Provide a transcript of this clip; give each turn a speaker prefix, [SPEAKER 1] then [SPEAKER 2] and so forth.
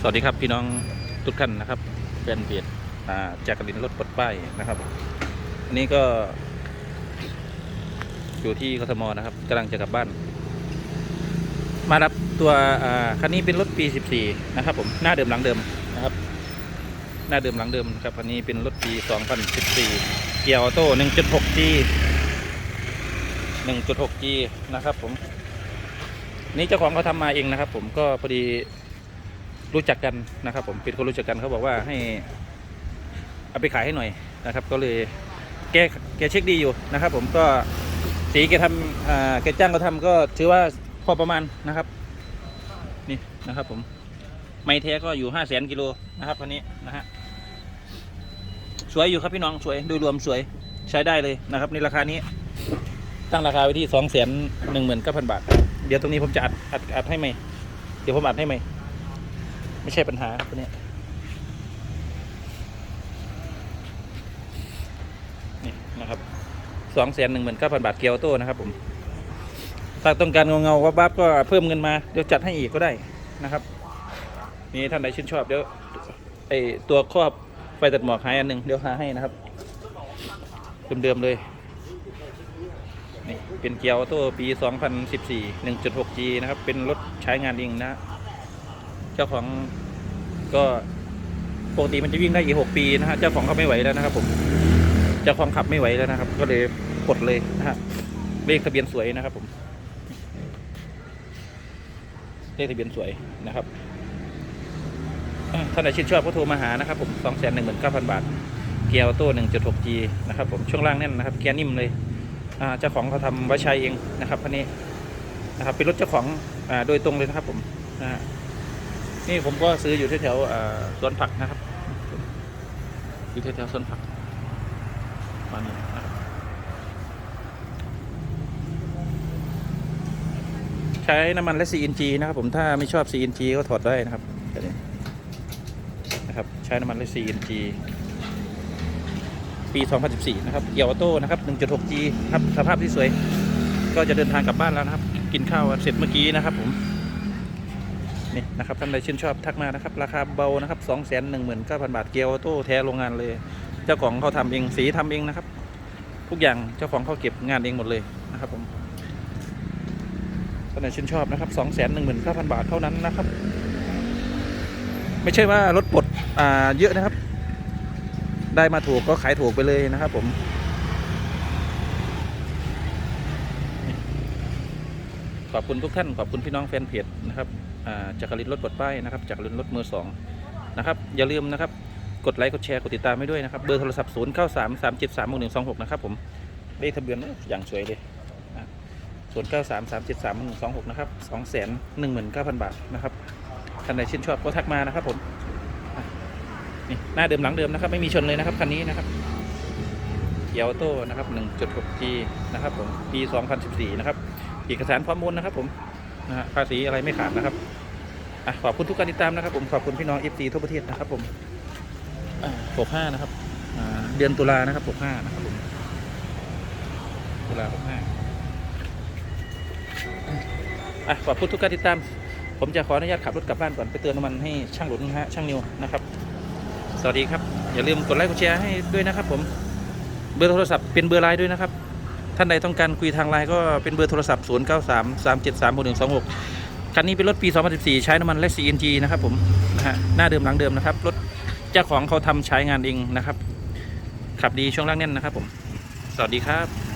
[SPEAKER 1] สวัสดีครับพี่น้องทุกท่านนะครับแฟนเพจจากกรินรถปลดป้ายนะครับ อันนี้ก็ อยู่ที่กทมนะครับกำลังจะกลับบ้าน มารับตัวอ่าคันนี้เป็นรถปี 14 นะครับ ผมหน้าเดิมหลังเดิมนะครับ หน้าเดิมหลังเดิมครับคันนี้เป็นรถปี 2014 เกียร์ออโต้ 1.6G 1.6G นะครับ ผม นี่เจ้าของเขาทำมาเองนะครับ ผมก็พอดี รู้จักกันนะครับ ผมเป็นคนรู้จักกันเขาบอกว่าให้เอาไปขายให้หน่อยนะครับ ก็เลยแกแกเช็คดีอยู่นะครับ ผมก็สีแกทำอ่าแกจ้างเขาทำก็ถือว่าพอประมาณนะครับ นี่นะครับ ผมไม่แท้ก็อยู่ห้าแสนกิโลนะครับคันนี้นะฮะสวยอยู่ครับพี่น้องสวยโดยรวมสวยใช้ได้เลยนะครับในราคานี้ตั้งราคาไว้ที่สองแสนหนึ่งหมื่นเก้าพันบาท เดี๋ยวตรงนี้ผมจะอัดอัดอัดให้ไหมเดี๋ยวผมอัดให้ไหม ไม่ใช่ปัญหาครับตัวนี้นี่นะครับสองแสนหนึ่งหมื่นเก้าพันบาทเกียวโต้นะครับผมถ้าต้องการเงาเงาวับวับก็เพิ่มเงินมาเดี๋ยวจัดให้อีกก็ได้นะครับนี่ท่านใดชื่นชอบเดี๋ยวไอตัวครอบไฟตัดหมอกหายอันหนึ่งเดี๋ยวหาให้นะครับเดิมๆเลยนี่เป็นเกียร์ออโต้ปี 2014 1.6G นะครับ เป็นรถใช้งานเองนะ เจ้าของก็ปกติมันจะวิ่งได้อีก6ปีนะฮะเจ้าของเขาไม่ไหวแล้วนะครับ ผมเจ้าของขับไม่ไหวแล้วนะครับ ก็เลยปลดเลยนะฮะเลขทะเบียนสวยนะครับ ผม เลขทะเบียนสวยนะครับอ่าท่านใดชื่นชอบก็โทรมาหานะครับ ผม219,000บาทเกียร์ออโต้ 1.6G นะครับ ผมช่วงล่างแน่นนะครับเกียร์นิ่มเลยเจ้าของเขาทำไว้ใช้เองนะครับคันนี้นะครับเป็นรถเจ้าของอโดยตรงเลยนะครับผมนะฮะ นี่ผมก็ซื้ออยู่แถวๆสวนผักนะครับ อยู่แถวๆสวนผักมานี่นะครับใช้น้ำมันและ CNG นะครับ ผมถ้าไม่ชอบ CNG ก็ถอดได้นะครับนี้นะครับ ใช้น้ำมันและ CNG ปี 2014 นะครับ เกียร์ออโต้นะครับ 1.6G ครับ สภาพที่สวย ก็จะเดินทางกลับบ้านแล้วนะครับ กินข้าวเสร็จเมื่อกี้นะครับผม นี่นะครับท่านใดชื่นชอบทักมานะครับ ราคาเบานะครับ219,000 บาทเกียร์ออโต้แท้โรงงานเลย เจ้าของเขาทำเองสีทำเองนะครับ ทุกอย่างเจ้าของเขาเก็บงานเองหมดเลยนะครับผมท่านใดชื่นชอบนะครับ219,000 บาทเท่านั้นนะครับ ไม่ใช่ว่ารถปลดอ่าเยอะนะครับ ได้มาถูกก็ขายถูกไปเลยนะครับผม ขอบคุณทุกท่านขอบคุณพี่น้องแฟนเพจนะครับจากกรินรถปลดป้ายนะครับจากกรินรถมือสองนะครับอย่าลืมนะครับกดไลค์กดแชร์กดติดตามให้ด้วยนะครับเบอร์โทรศัพท์0 9 3 3 7 3 1 2 6นะครับผมเลขทะเบียนอย่างสวยเลยศูนย์เก้าสามสามเจ็ดสามหนึ่งสองหกนะครับสองแสนหนึ่งหมื่นเก้าพันบาทนะครับท่านใดชื่นชอบก็ทักมานะครับผมนี่หน้าเดิมหลังเดิมนะครับไม่มีชนเลยนะครับคันนี้นะครับเกียวโต้นะครับ 1.6G นะครับผมปี 2014 นะครับ เอกสารพร้อมมูลนะครับ ผมนะฮะภาษีอะไรไม่ขาดนะครับอะขอบคุณทุกการติดตามนะครับ ผมขอบคุณพี่น้อง FC ทั่วประเทศนะครับ ผม65นะครับเดือนตุลานะครับ65นะครับผมตุลา65อะขอบคุณทุกการติดตาม ผมจะขออนุญาตขับรถกลับบ้านก่อนไปเตือนน้ำมันให้ช่างหลุนนะฮะช่างนิวนะครับ สวัสดีครับ อย่าลืมกดไลค์กดแชร์ให้ด้วยนะครับ ผมเบอร์โทรศัพท์เป็นเบอร์ไลน์ด้วยนะครับ ท่านใดต้องการคุยทางไลน์ก็เป็นเบอร์โทรศัพท์ 0 9 3 3 7 3 1 2 6 คันนี้เป็นรถปี 2014 ใช้น้ำมันและ CNG นะครับผมนะฮะหน้าเดิมหลังเดิมนะครับ รถเจ้าของเขาทำใช้งานเองนะครับ ขับดีช่วงล่างแน่นนะครับผม สวัสดีครับ